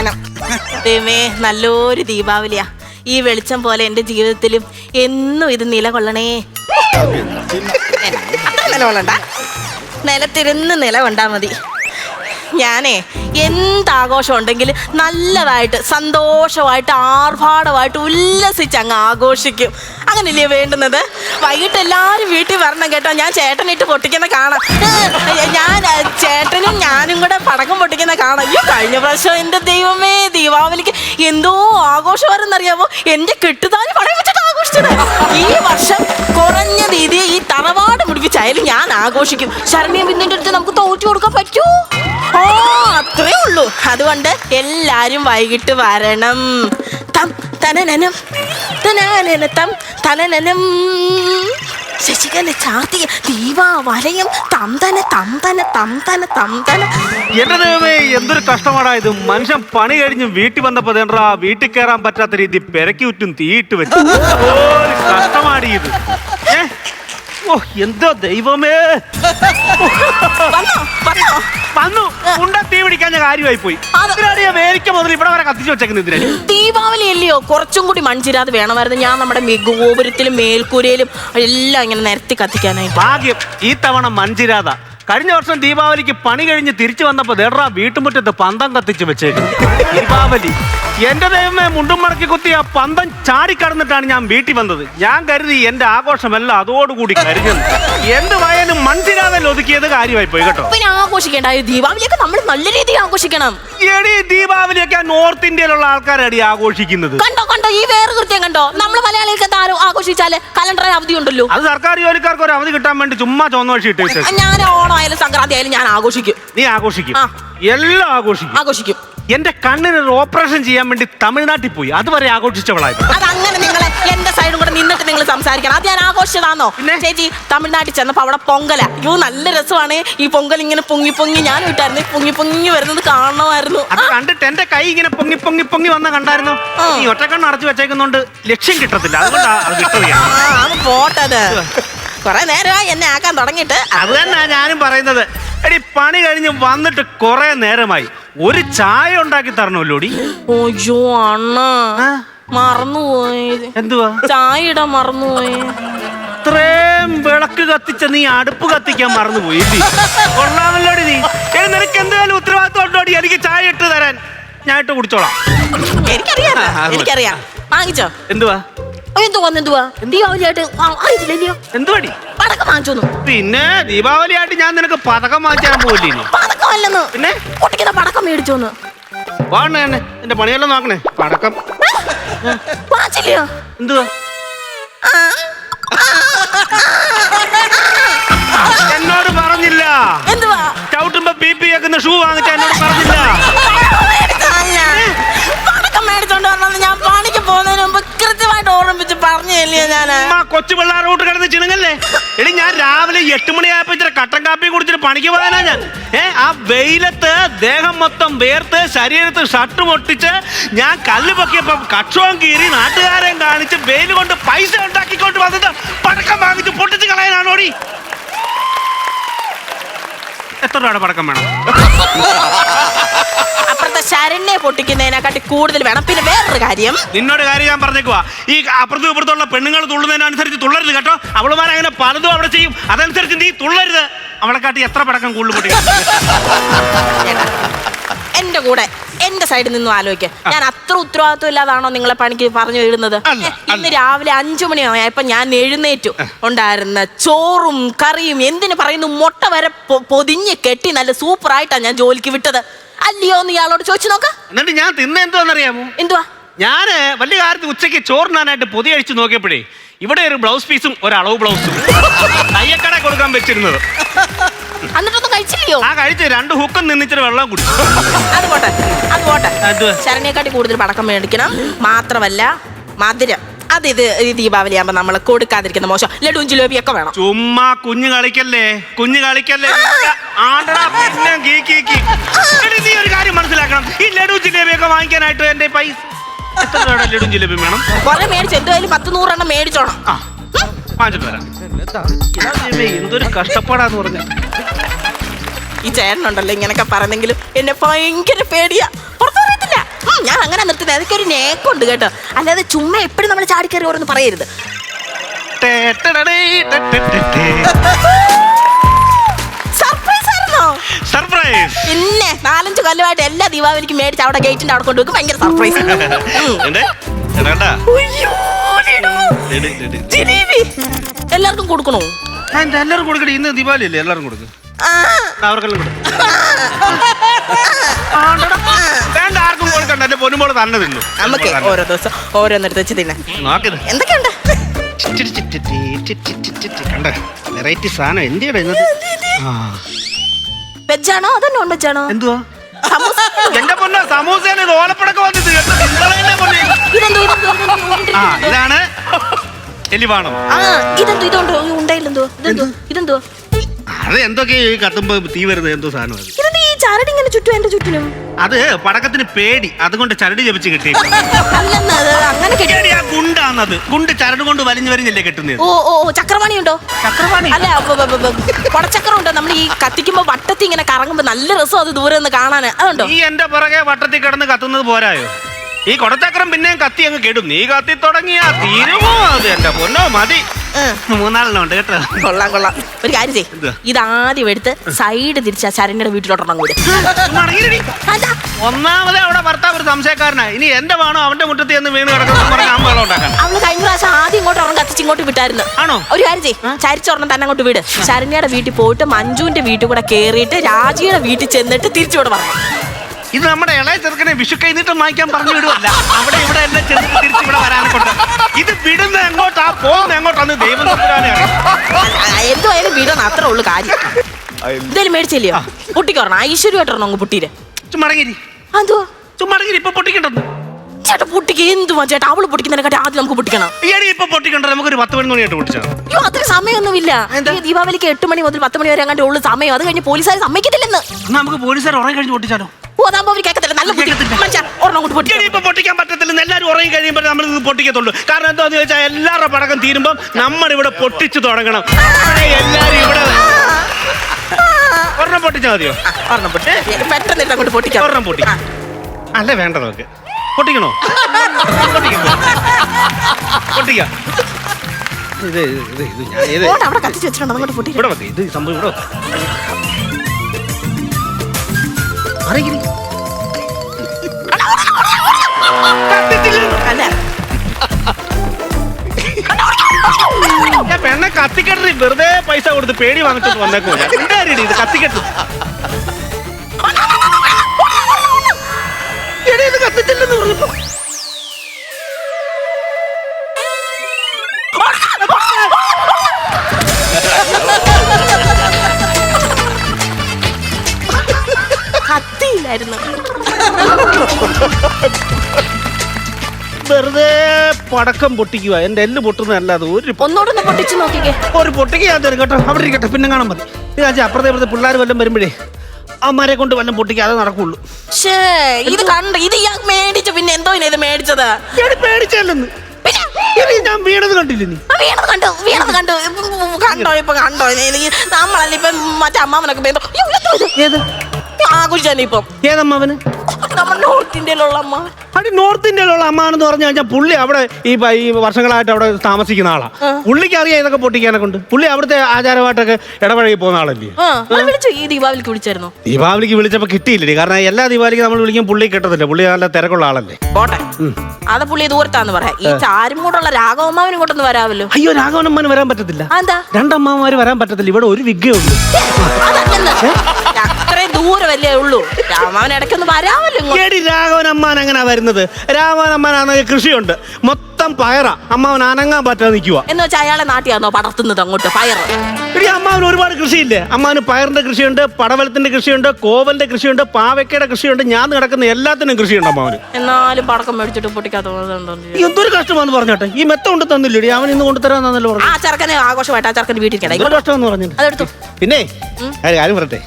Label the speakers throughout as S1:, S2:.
S1: തനനനം ദൈവമേ നല്ലൊരു ദീപാവലിയാ. ഈ വെളിച്ചം പോലെ എന്റെ ജീവിതത്തിലും എന്നും ഇത് നിലകൊള്ളണേ. നിലകൊള്ളണ്ട. നിലത്തിരുന്ന് നിലകൊണ്ടാ മതി. ഞാനേ എന്താഘോഷം ഉണ്ടെങ്കിലും നല്ലതായിട്ട് സന്തോഷമായിട്ട് ആർഭാടമായിട്ട് ഉല്ലസിച്ച് അങ്ങ് ആഘോഷിക്കും. അങ്ങനെയല്ലേ വേണ്ടുന്നത്? വൈകിട്ട് എല്ലാവരും വീട്ടിൽ വരണം കേട്ടോ. ഞാൻ ചേട്ടനിട്ട് പൊട്ടിക്കുന്ന കാണാം. ഞാൻ ചേട്ടനും ഞാനും കൂടെ പടക്കം പൊട്ടിക്കുന്ന കാണാം. അയ്യോ കഴിഞ്ഞ പ്രാവശ്യം എന്റെ ദൈവമേ ദീപാവലിക്ക് എന്തോ ആഘോഷമാരെന്നറിയാമോ എന്റെ കെട്ടുതാരി പടം വെച്ചിട്ട് ആഘോഷിച്ചത്. ഈ വർഷം കുറഞ്ഞ രീതിയിൽ ഈ തറവാട് മുടിപ്പിച്ചായാലും ഞാൻ ആഘോഷിക്കും. ശരണ്യം പിന്നിന്റെ അടുത്ത് നമുക്ക് തോറ്റു കൊടുക്കാൻ പറ്റൂ? ഓ അത്രേ ഉള്ളൂ. അതുകൊണ്ട് എല്ലാരും വൈകിട്ട് വരണം. തം തനനനം തനനനം തനനനം. ശശികല ചാർത്തിയ ദീപാ വലയം തം തന തം തന തം തന തം
S2: എന്റെ ദൈവമേ എന്തൊരു കഷ്ടമാടാ ഇത്. മനുഷ്യൻ പണി കഴിഞ്ഞ് വീട്ടിൽ വന്നപ്പോ എന്താ വീട്ടിൽ കയറാൻ പറ്റാത്ത രീതി പെരക്കി ഉറ്റും തീയിട്ട് വെച്ചു. കഷ്ടമാടി ഇത്? ഓ എന്തോ ദൈവമേ?
S1: വന്നോ
S2: ഉണ്ട തീ കാര്യമായി പോയി മുതൽ ഇവിടെ വരെ കത്തിച്ചു വെച്ചേക്കുന്നത് ഇതിനാണ്
S1: ദീപാവലി അല്ലയോ കുറച്ചും കൂടി മൺചിരാത് വേണമായിരുന്നു. ഞാൻ നമ്മുടെ ഗോപുരത്തിലും മേൽക്കൂരയിലും എല്ലാം ഇങ്ങനെ നിരത്തി കത്തിക്കാനായി
S2: ഭാഗ്യം ഈ തവണ മഞ്ചിരാത കഴിഞ്ഞ വർഷം ദീപാവലിക്ക് പണി കഴിഞ്ഞ് തിരിച്ചു വന്നപ്പോ ദേടാ വീട്ടുമുറ്റത്ത് പന്തം കത്തിച്ച് വെച്ചേക്കും. ദീപാവലി. എന്റെ ദൈവമേ മുണ്ടും മടക്കി കുത്തി ആ പന്തം ചാടിക്കടന്നിട്ടാണ് ഞാൻ വീട്ടിൽ വന്നത്. ഞാൻ കരുതി എന്റെ ആഘോഷമെല്ലാം അതോടുകൂടി കരുതി എന്ത് വായാലും മനസ്സിലാതെ ഒതുക്കിയത് കാര്യമായി പോയി കേട്ടോ.
S1: പിന്നെ ആഘോഷിക്കേണ്ട ഈ ദീപാവലിയൊക്കെ നമ്മൾ നല്ല രീതിയിൽ ആഘോഷിക്കണം.
S2: എടി ദീപാവലിയൊക്കെ നോർത്ത് ഇന്ത്യയിലുള്ള ആൾക്കാരടി ആഘോഷിക്കുന്നത്.
S1: കണ്ടോ കണ്ടോ ഈ വേറെ കൃത്യം കണ്ടോ? നമ്മൾ മലയാളികൾക്ക് ആരോ ആഘോഷിച്ചാൽ കലണ്ടറിൽ അവധി ഉണ്ടല്ലോ.
S2: അത് സർക്കാർ ജോലിക്കാർക്ക് ഒരു അവധി കിട്ടാൻ വേണ്ടി ചുമ്മാ ചുവന്ന വഴി ഞാൻ.
S1: ഞാൻ ഓണമായാലും സംക്രാന്തി ആയാലും ഞാൻ ആഘോഷിക്കും.
S2: നീ ആഘോഷിക്കും.
S1: ആ.
S2: എല്ലാം ആഘോഷിക്കും.
S1: ആഘോഷിക്കും.
S2: എന്റെ കണ്ണിന് ഒരു ഓപ്പറേഷൻ ചെയ്യാൻ വേണ്ടി തമിഴ്നാട്ടിൽ പോയി. അതുവരെ ആഘോഷിച്ചവളായിരുന്നു
S1: അതങ്ങനെ നിങ്ങൾ എന്റെ സൈഡും കൂടെ നിന്നിട്ട് നിങ്ങൾ സംസാരിക്കണം. അത് ഞാൻ ആഘോഷിച്ചതാണോ
S2: പിന്നെ?
S1: ചേച്ചി തമിഴ്നാട്ടിൽ ചെന്നപ്പോ അവിടെ പൊങ്കല. അയ്യോ നല്ല രസമാണ്. ഈ പൊങ്കൽ ഇങ്ങനെ പൊങ്ങി പൊങ്ങി ഞാൻ വിട്ടായിരുന്നു. പൊങ്ങി പൊങ്ങി വരുന്നത് കാണണമായിരുന്നു.
S2: അത് കണ്ടിട്ട് എന്റെ കൈ ഇങ്ങനെ പൊങ്ങി പൊങ്ങി പൊങ്ങി വന്ന കണ്ടായിരുന്നു.
S1: ആ.
S2: ഈ ഒറ്റക്കണ്ണ് അടച്ചു വെച്ചേക്കുന്നോണ്ട് ലക്ഷ്യം കിട്ടത്തില്ല. അതുകൊണ്ടാണ് അത് കിട്ടത്
S1: ആ അത് പോട്ടത് കൊറേ നേരമായി എന്നെ ആക്കാൻ തുടങ്ങിയിട്ട്.
S2: അത് തന്നെ ഞാനും പറയുന്നത്. എടി പണി കഴിഞ്ഞ് വന്നിട്ട് കുറെ നേരമായി. ഒരു ചായ ഉണ്ടാക്കി തരണമല്ലോടി?
S1: ഓയ്യോ അണ്ണ? മറന്നുപോയി.
S2: എന്തുവാ?
S1: ചായ ഇടാൻ മറന്നുപോയി.
S2: ഇത്രയും വിളക്ക് കത്തിച്ച നീ അടുപ്പ് കത്തിക്കാൻ മറന്നുപോയി? കൊള്ളാമല്ലോടി നീ. എടി നിനക്ക് എന്തായാലും ഉത്തരവാദിത്വം ഉണ്ടോടി എനിക്ക് ചായ ഇട്ട് തരാൻ. ഞാൻ ഇട്ട് കുടിച്ചോളാം.
S1: എനിക്കറിയാം. എനിക്കറിയാം. വാങ്ങിച്ചോ.
S2: എന്തുവാ?
S1: എന്തുവാ എന്തുവാ? ദീപാവലിയായിട്ട് ആയിട്ടില്ലല്ലോ
S2: എന്തുവാടി?
S1: പടക്കം വാങ്ങിച്ചോന്നു
S2: പിന്നെ ദീപാവലിയായിട്ട് ഞാൻ നിനക്ക് പതക്കം വാങ്ങിച്ചാൻ പോയില്ലേ പിന്നെ?
S1: പടക്കം
S2: വാണ എന്റെ പണിയെല്ലാം നോക്കണേ. പടക്കം
S1: വാങ്ങിച്ചില്ലയോ?
S2: എന്തുവാ? എന്നോട് പറഞ്ഞില്ല.
S1: എന്തുവാ?
S2: ചവിട്ടുമ്പോ ബി പി വെക്കുന്ന ഷൂ വാങ്ങിച്ച എന്നോട് പറഞ്ഞില്ല.
S1: പോകുന്നതിന് മുമ്പ് കൃത്യമായിട്ട് ഓർമ്മിപ്പിച്ച് പറഞ്ഞില്ലേ ഞാൻ?
S2: അമ്മ കൊച്ചു പിള്ളേർ റൂട്ട് കിടന്ന് ചിണുങ്ങല്ലേ? എടി ഞാൻ രാവിലെ എട്ട് മണിയായപ്പോ ഇച്ചിരി കട്ടൻ കാപ്പി കുടിച്ചിട്ട് പണിക്ക് പോകാനാ ഞാൻ. ഏ ആ വെയിലത്ത് ദേഹം മൊത്തം വേർത്ത് ശരീരത്ത് ഷർട്ട് പൊട്ടിച്ച് ഞാൻ കല്ല് പൊക്കിയപ്പോ കക്ഷവും കീറി നാട്ടുകാരെയും കാണിച്ച് വെയിൽ കൊണ്ട് പൈസ ഉണ്ടാക്കിക്കൊണ്ട് വന്നിട്ട് പടക്കം വാങ്ങിച്ച് പൊട്ടിച്ച് കളയാനാണോടി? എത്ര രൂപയുടെ പടക്കം വേണം?
S1: അപ്പുറത്തെ ശരണ്യെ പൊട്ടിക്കുന്നതിനെക്കാട്ടി കൂടുതൽ വേണം. പിന്നെ വേറൊരു കാര്യം.
S2: നിന്നോട് കാര്യം ഞാൻ പറഞ്ഞേക്കുവാ. ഈ അപ്പുറത്തും ഇപ്പുറത്തുള്ള പെണ്ണുങ്ങൾ തുള്ളുന്നതിനനുസരിച്ച് തുള്ളരുത് കേട്ടോ. അവളുമാർ അങ്ങനെ പലതും അവിടെ ചെയ്യും. അതനുസരിച്ച് നീ തുള്ളരുത്. അവളെക്കാട്ടി എത്ര പടക്കം കൂടുതൽ പൊട്ടിക്കും
S1: എന്റെ കൂടെ എന്റെ സൈഡിൽ നിന്നും ആലോചിക്ക. ഞാൻ അത്ര ഉത്തരവാദിത്വം ഇല്ലാതാണോ നിങ്ങളെ പണിക്ക് പറഞ്ഞു ഇടുന്നത്? ഇന്ന് രാവിലെ അഞ്ചു മണിയായപ്പോ ഞാൻ എഴുന്നേറ്റു. ഉണ്ടായിരുന്ന ചോറും കറിയും എന്തിനു പറയുന്നു? മുട്ട വരെ പൊതിഞ്ഞ് കെട്ടി നല്ല സൂപ്പർ ആയിട്ടാ ഞാൻ ജോലിക്ക് വിട്ടത്. അല്ലയോ എന്ന് ഇയാളോട് ചോദിച്ചു നോക്ക.
S2: എന്നിട്ട് ഞാൻ തിന്ന എന്തോന്നറിയാമോ
S1: എന്തുവാ?
S2: ഞാൻ വലിയ കാര്യത്തിൽ ഉച്ചയ്ക്ക് ചോറിനാനായിട്ട് പൊതി അഴിച്ചു നോക്കിയപ്പോഴേ ഇവിടെ ഒരു ബ്ലൗസ് പീസും ഒരു അളവ് ബ്ലൗസും. തയ്യക്കട കൊടുക്കാൻ വെച്ചിരുന്നത്.
S1: എന്നിട്ടൊന്നും കഴിച്ചില്ലയോ?
S2: ആ കഴിച്ച് രണ്ട് ഹുക്കും നിന്നിച്ചിട്ട് വെള്ളം കുടിച്ചു
S1: അത് പോട്ടെ അത് പോട്ടെ.
S2: എന്തുവാ?
S1: ശരണ്യെക്കാട്ടി കൂടുതൽ പടക്കം മേടിക്കണം. മാത്രമല്ല മധുരം. അത് ഇത് ഈ ദീപാവലി ആകുമ്പോ നമ്മൾ കൊടുക്കാതിരിക്കുന്ന മോശം. ലഡുവും ജിലേബിയൊക്കെ വേണം.
S2: ചുമ്മാ കുഞ്ഞു കളിക്കല്ലേ? കുഞ്ഞു കളിക്കല്ലേ? ആണ്ടടാ പിന്നെ ഗീ ഗീ ഗീ. എടി, നീ ഒരു കാര്യം മനസ്സിലാക്കണം. ഈ ലഡു ജിലേബിയൊക്കെ വാങ്ങിക്കാനായിട്ട് എന്റെ പൈസ എത്ര രൂപയുടെ ലഡു ജിലേബി വേണം?
S1: കുറെ മേടിച്ചു എന്തായാലും പത്ത് നൂറെണ്ണം മേടിച്ചോണം.
S2: ആ വാങ്ങിച്ചിട്ട് വരാം. ഇതാ ദൈവമേ, എന്തൊരു കഷ്ടപ്പാടാന്ന് പറഞ്ഞ.
S1: ഈ ചേട്ടനുണ്ടല്ലോ ഇങ്ങനൊക്കെ പറഞ്ഞെങ്കിലും എന്നെ ഭയങ്കര പേടിയാ. പുറത്തു പറയത്തില്ല ഞാൻ അങ്ങനെ നിർത്തുന്നത്. അതൊക്കെ ഒരു നേക്കുണ്ട് കേട്ടോ. അല്ലാതെ ചുമ്മാ എപ്പോഴും നമ്മൾ ചാടിക്കറി ഓരോന്ന് പറയരുത്. സർപ്രൈസ് ആയിരുന്നോ?
S2: സർപ്രൈസ്
S1: പിന്നെ നാലഞ്ച് കൊല്ലമായിട്ട് എല്ലാ ദീപാവലിക്കും മേടിച്ച് അവിടെ ഗേറ്റിന്റെ അവിടെ കൊണ്ടു ഭയങ്കര സർപ്രൈസ്. എല്ലാവർക്കും കൊടുക്കണോ?
S2: എല്ലാവർക്കും ഇത് എല്ലാവരും കൊടുക്കടി. ഇന്ന് ദീപാവലി അല്ലേ എല്ലാവർക്കും കൊടുക്കും. അവർക്കെല്ലാം കൊടുക്കും വേണ്ട ആർക്കും കൊടുക്കണ്ട. എന്റെ പൊന്നുമ്പോൾ തന്നെ തിന്നു.
S1: നമുക്ക് ഓരോ ദിവസം ഓരോന്നെടുത്ത് വെച്ച് തിന്നാം.
S2: നോക്കിത്
S1: എന്തൊക്കെയുണ്ട്?
S2: കണ്ട? വെറൈറ്റി സാധനം. എന്തിയുടെ ഇന്നത് ആ.
S1: വെജാണോ അതോ നോൺ വെജാണോ
S2: എന്തുവാ എന്റെ പൊന്ന സമൂസേനെ ഇത് ഓലപ്പടക്കം വന്നിട്ട് കേട്ടോ നിങ്ങളെന്നെ പൊന്നെ.
S1: ഇതെന്തോ ഇതെന്തോ ഇതെന്തോ,
S2: ആ ഇതാണ് എലിവാണം.
S1: ആ ഇതെന്തോ ഇതെന്തോ ഇതെന്തോ?
S2: അത് എന്തൊക്കെ ഈ കത്തുമ്പോ തീ വരുന്നത്? എന്തോ സാധനം അത്.
S1: ഇതെന്തോ ഈ ചരട് ഇങ്ങനെ ചുറ്റും എന്റെ ചുറ്റിനും
S2: അത് പടക്കത്തിന് പേടി. അതുകൊണ്ട് ചരട് ജപിച്ച് കിട്ടി
S1: അല്ലെന്ന് അത് അങ്ങനെ കെട്ടി
S2: പേടി ആ ഗുണ്ടാന്നത് ഗുണ്ട് ചരട് കൊണ്ട് വലിഞ്ഞു വലിഞ്ഞല്ലേ കെട്ടുന്നത്?
S1: ഓ ഓ ഓ, ചക്രവാണി ഉണ്ടോ
S2: ചക്രവാണി
S1: അല്ല ബ- ബ- ബ- ബ- കുടച്ചക്രം ഉണ്ടോ നമ്മൾ ഈ കത്തിക്കുമ്പോ വട്ടത്തി ഇങ്ങനെ കറങ്ങുമ്പോ നല്ല രസം അത് ദൂരെ നിന്ന് കാണാൻ അതുണ്ടോ?
S2: നീ എന്റെ പുറകെ വട്ടത്തി കിടന്ന് കത്തുന്നത് പോരായോ? ഈ കൊടച്ചക്രം പിന്നെയും കത്തി അങ്ങ് കെടും. നീ കത്തി തുടങ്ങിയാ തീരുമോ അത് എന്റെ പൊന്നോ? മതി. മൂന്നാളിനുണ്ട് കേട്ടോ.
S1: കൊള്ളാം കൊള്ളാം. ഒരു കാര്യം
S2: ചെയ്
S1: ചെയ്യ് ഇതാദ്യം എടുത്ത് സൈഡ് തിരിച്ച ശരണ്യയുടെ വീട്ടിലോട്ട് കൂടി.
S2: ഒന്നാമത് അവിടെ ഭർത്താവ് ഒരു സംശയക്കാരനാ. ഇനി എന്റെ വേണോ അവന്റെ മുറ്റത്ത് വീണ്
S1: അവൾ കഴിഞ്ഞ പ്രാവശ്യം ആദ്യം ഇങ്ങോട്ട് ഒരെണ്ണം കത്തിച്ച് ഇങ്ങോട്ട് വിട്ടായിരുന്നു.
S2: ആണോ?
S1: ഒരു കാര്യം ചെയ്യ്. ചരിച്ചൊരെണ്ണം തന്നെ അങ്ങോട്ട് വിട്. ശരണ്യയുടെ വീട്ടിൽ പോയിട്ട് മഞ്ജുവിന്റെ വീട്ടിൽ കൂടെ കേറിയിട്ട് രാജിയുടെ വീട്ടിൽ ചെന്നിട്ട് തിരിച്ചു തിരിച്ചുവിടെ പറഞ്ഞു
S2: ഇത് നമ്മുടെ ഇളയ ചെറുക്കനെ വിഷു കഴിഞ്ഞിട്ട് വാങ്ങിക്കാൻ പറഞ്ഞു വിടുവല്ല. അവിടെ ഇവിടെ എല്ലാം ചെറുക്ക് തിരിച്ച് ഇവിടെ വരാനെ കൊണ്ട് ഇത് വിടുന്ന എങ്ങോട്ടാ? പോകുന്ന എങ്ങോട്ടാന്ന് ദൈവം തമ്പുരാനെ അറിയാം.
S1: എന്തുവായാലും വിടണം അത്രേ ഉള്ളു കാര്യം. എന്തായാലും മേടിച്ചില്ലയോ? പൊട്ടിക്കോറണം ഐശ്വര്യമായിട്ടൊരെണ്ണം അങ്ങ് പൊട്ടിയിര്.
S2: ചുമടങ്ങിരി
S1: എന്തുവാ
S2: ചുമടങ്ങിരി ഇപ്പൊ പൊട്ടിക്കണ്ടോ
S1: ചേട്ടാ പൊട്ടിക്ക്. എന്തുവാ ചേട്ടാ? അവൾ പൊട്ടിക്കുന്നതിനെക്കാട്ടി ആദ്യം നമുക്ക് പൊട്ടിക്കണം.
S2: ഈയടി ഇപ്പൊ പൊട്ടിക്കണ്ട നമുക്കൊരു പത്ത് മണി മണിയായിട്ട് പൊട്ടിച്ചാൽ
S1: അയ്യോ അത്ര സമയമൊന്നുമില്ല. ദീപാവലിക്ക് എട്ട് മണി മുതൽ പത്ത് മണി വരെ അങ്ങോട്ട് ഉള്ളു സമയം. അത് കഴിഞ്ഞ് പോലീസുകാർ സമ്മതിക്കത്തില്ലെന്ന്.
S2: എന്നാ നമുക്ക് പോലീസുകാർ ഉറങ്ങി കഴിഞ്ഞ് പൊട്ടിച്ചാലോ?
S1: അതാകുമ്പോ അവർ കേൾക്കത്തില്ല നല്ല ബുദ്ധി.
S2: കേൾക്കത്തില്ല.
S1: മനുഷ്യ, ഒരെണ്ണം അങ്ങോട്ട് പൊട്ടി
S2: ഇപ്പൊ പൊട്ടിക്കാൻ പറ്റത്തില്ലെന്ന് എല്ലാവരും ഉറങ്ങി കഴിയുമ്പോൾ നമ്മൾ ഇത് പൊട്ടിക്കത്തുള്ളൂ. കാരണം എന്താന്ന് ചോദിച്ചാൽ എല്ലാവരുടെ പടക്കം തീരുമ്പോൾ നമ്മൾ ഇവിടെ പൊട്ടിച്ചു തുടങ്ങണം. അപ്പോഴേ എല്ലാവരും ഇവിടെ ഒരെണ്ണം പൊട്ടിച്ചാൽ മതിയോ?
S1: ഒരെണ്ണം പൊട്ടി. പെട്ടെന്ന് എടുത്ത് അങ്ങോട്ട് പൊട്ടിക്കാം.
S2: ഒരെണ്ണം പൊട്ടി. അല്ല വേണ്ട നമുക്ക്. പൊട്ടിക്കണോ? പൊട്ടിക്കാം. ഇത് ഇത് ഇത് ഞാൻ ഇത്.
S1: അവിടെ കത്തിച്ച് വെച്ചിട്ടുണ്ട്. അങ്ങോട്ട് പൊട്ടി
S2: ഇവിടെ വെക്ക്. ഇത് സംഭവം ഇവിടെ വെക്ക്. ഞാൻ പെണ്ണെ കത്തിക്കെട്ടി വെറുതെ പൈസ കൊടുത്ത് പേടി വാങ്ങിച്ചിട്ട് വന്നേക്കോ ഞാൻ എന്തായാലും ഇത് കത്തിക്കെട്ടു? ഇത് കത്തിച്ചില്ലെന്ന് പറഞ്ഞപ്പോ
S1: കത്തിയില്ലായിരുന്നു
S2: വെറുതെ പടക്കം പൊട്ടിക്കുക. എന്റെ എല്ല് പൊട്ടുന്നതല്ലാതെ ഒരു
S1: ഒന്നോടൊന്ന് പൊട്ടിച്ചു നോക്കിക്കേ.
S2: ഒരു പൊട്ടിക്ക് ഞാൻ തരും കേട്ടോ. അവിടെ ഇരിക്കട്ടെ പിന്നെ കാണാൻ മതി. ഞാൻ അപ്പുറത്തെ ഇപ്പുറത്തെ പിള്ളേർ വല്ലതും വരുമ്പോഴേ അമ്മാരെ കൊണ്ട് വല്ലതും പൊട്ടിക്കാതെ നടക്കുള്ളൂ.
S1: ഷേ ഇത് കണ്ട് ഇത് ഞാൻ മേടിച്ചു. പിന്നെ എന്തോ ഇത് മേടിച്ചത്?
S2: ഞാൻ പേടിച്ചല്ലെന്ന്. ഞാൻ വീണത് കണ്ടില്ല നീ?
S1: ആ വീണത് കണ്ടു വീണത് കണ്ടു. ഉം, കണ്ടോ ഇപ്പൊ കണ്ടോ? നമ്മളല്ല ഇപ്പൊ മറ്റേ അമ്മാവനൊക്കെ?
S2: ഏത്?
S1: ആഘോഷിച്ചാണ് ഇപ്പം.
S2: ഏതമ്മാവന്?
S1: നമ്മുടെ നോർത്ത് ഇന്ത്യയിലുള്ള അമ്മ.
S2: അടി നോർത്ത് ഇന്ത്യയിലുള്ള അമ്മാണെന്ന് പറഞ്ഞു കഴിഞ്ഞാൽ പുള്ളി അവിടെ ഈ പ- ഈ വർഷങ്ങളായിട്ട് അവിടെ താമസിക്കുന്ന ആളാ. പുള്ളിക്ക് അറിയാം ഇതൊക്കെ പൊട്ടിക്കാനൊക്കെ ഉണ്ട്. പുള്ളി അവിടുത്തെ ആചാരമായിട്ടൊക്കെ ഇടപഴകി പോകുന്ന ആളല്ലേ?
S1: ആ നിങ്ങൾ വിളിച്ചു. ഈ ദീപാവലിക്ക് വിളിച്ചായിരുന്നു.
S2: ദീപാവലിക്ക് വിളിച്ചപ്പോ കിട്ടിയില്ലേ കാരണം എല്ലാ ദീപാവലിക്കും നമ്മൾ വിളിക്കും പുള്ളി കിട്ടത്തില്ല. പുള്ളി നല്ല തിരക്കുള്ള ആളല്ലേ?
S1: പോട്ടെ. അത് പുള്ളി ദൂരത്താന്ന് പറയാം. ഈ ചാരും കൂടെയുള്ള രാഘവമാവിനും ഇങ്ങോട്ടൊന്ന് വരാമല്ലോ.
S2: അയ്യോ രാഘവനമ്മന് വരാൻ പറ്റത്തില്ല. രണ്ടമ്മമാര് വരാൻ പറ്റത്തില്ല. ഇവിടെ ഒരു വിഗ്ഗേ ഉള്ളൂ
S1: അതല്ലെന്ന് അത്രയും ദൂരമല്ലേ ഉള്ളൂ. രാമാവൻ ഇടയ്ക്കൊന്ന് വരാമല്ലോ ഇങ്ങോട്ട്.
S2: എടി രാഘവനമ്മാൻ എങ്ങനെയാ വരുന്നത്? രാഘവനമ്മാനാണെങ്കിൽ കൃഷിയുണ്ട്. മൊത്തം പയറ. അമ്മാവൻ അനങ്ങാൻ പറ്റാതെ നിൽക്കുക
S1: എന്ന് വെച്ചാൽ അയാളെ നാട്ടിയാണോ പടർത്തുന്നത് അങ്ങോട്ട് പയറ്
S2: ഇടി അമ്മാവന് ഒരുപാട് കൃഷിയില്ലേ? അമ്മാവന് പയറിന്റെ കൃഷിയുണ്ട് പടവലത്തിന്റെ കൃഷിയുണ്ട് കോവലിന്റെ കൃഷിയുണ്ട് പാവയ്ക്കയുടെ കൃഷിയുണ്ട് ഞാൻ നടക്കുന്ന എല്ലാത്തിനും കൃഷിയുണ്ട് അമ്മാവന്.
S1: എന്നാലും പടക്കം മേടിച്ചിട്ട് പൊട്ടിക്കാത്ത
S2: ഈ എന്തൊരു കഷ്ടമാണെന്ന് പറഞ്ഞോട്ടെ? ഈ മെത്ത കൊണ്ട് തന്നില്ലേ അവൻ ഇന്ന് കൊണ്ടുതരാന്നല്ലോ പറഞ്ഞു
S1: ആ ചെറുക്കനെ ആഘോഷമായിട്ട് ആ ചെറുക്കൻ വീട്ടിൽ കിടക്കും
S2: എന്തൊരു കഷ്ടമെന്ന് പറഞ്ഞു
S1: അതെടുത്തു.
S2: പിന്നെ ഒരു കാര്യം പറയട്ടെ?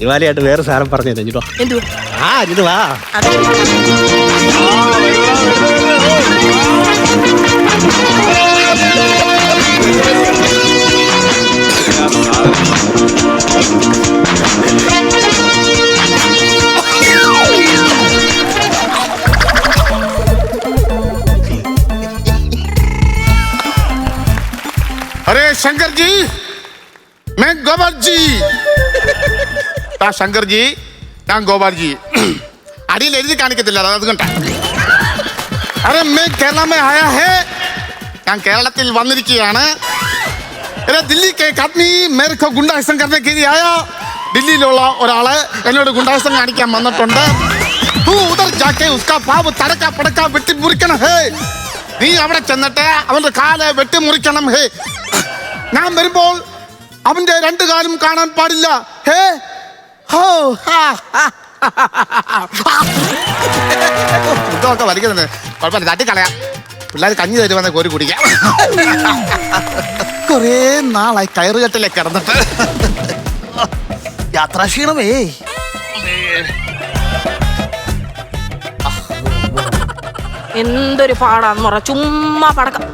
S2: ദിവാലിയായിട്ട് വേറെ സാധനം പറഞ്ഞു തരാം
S1: കേട്ടോ എന്തുവാ?
S2: ആ ഇത് വാ.
S3: अरे शंकर जी मैं ആ ശങ്കർജി ഞാൻ ഗോപാൽജി. അടിയിൽ എഴുതി കാണിക്കത്തില്ല അത് അതുകൊണ്ട് അരെ മേ കേരളമേ ആയാ ഹേ? ഞാൻ കേരളത്തിൽ വന്നിരിക്കുകയാണ്. ഗുണ്ടാസം ദില്ലി കെ ആദ്മി മേരെ കോ ഗുണ്ടായിസം കർണേ കേ ലിയേ ആയാ? ദില്ലിയിലുള്ള ഒരാൾ എന്നോട് ഗുണ്ടാസം കാണിക്കാൻ വന്നിട്ടുണ്ട്. ഹേ. നീ അവിടെ ചെന്നിട്ട് അവന്റെ കാൽ വെട്ടി മുറിക്കണം ഹേ. ഞാൻ വരുമ്പോൾ അവന്റെ രണ്ടു കാലും കാണാൻ പാടില്ല ഹേ. ഹോ ഹാ, ഹാ, ഇതൊക്കെ വലിക്കുന്നുണ്ട്. കുഴപ്പമില്ല. തട്ടിക്കളയാം. പിള്ളേർ കഞ്ഞി തരുമെന്ന് കോരി കുടിക്കാം. കുറേ നാളായി കയറുകെട്ടിലെ കിടന്നിട്ട്. യാത്രാക്ഷീണമേ
S1: എന്തൊരു പാടാന്ന് പറ ചുമ്മാ പടക്കം.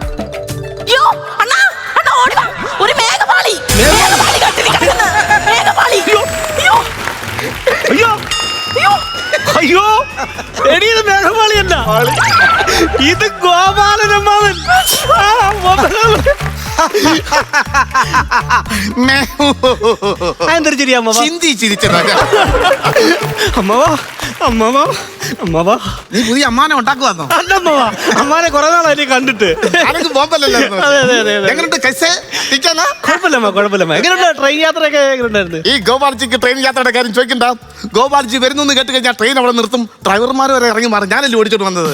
S1: അയ്യോ
S2: എടി ഇത് മേഘമാളിയല്ല ഇത് ഗോപാലനമ്മാവൻ. എന്തൊരു ചിരി അമ്മവ?
S3: ചിന്തി ചിരിച്ചതൊക്കെ
S2: അമ്മവ അമ്മവ അമ്മവ.
S3: നീ പുതിയ അമ്മാനെ ഉണ്ടാക്കുവാന്നോ?
S2: അല്ലമ്മവ അമ്മാനെ കുറെ നാളായി കണ്ടിട്ട്. കുഴപ്പമില്ലമ്മ കുഴപ്പമില്ലമ്മ എങ്ങനെയുണ്ട് ട്രെയിൻ യാത്രയൊക്കെ എങ്ങനെയുണ്ടായിരുന്നു?
S3: ഈ ഗോപാൽജിക്ക് ട്രെയിൻ യാത്രയുടെ കാര്യം ചോദിക്കണ്ട. ഗോപാൽജി വരുന്നു കേട്ട് കഴിഞ്ഞാൽ ട്രെയിൻ അവിടെ നിർത്തും. ഡ്രൈവർമാർ വരെ ഇറങ്ങി മാറും. ഞാനല്ലേ ഓടിച്ചോട്ട് വന്നത്?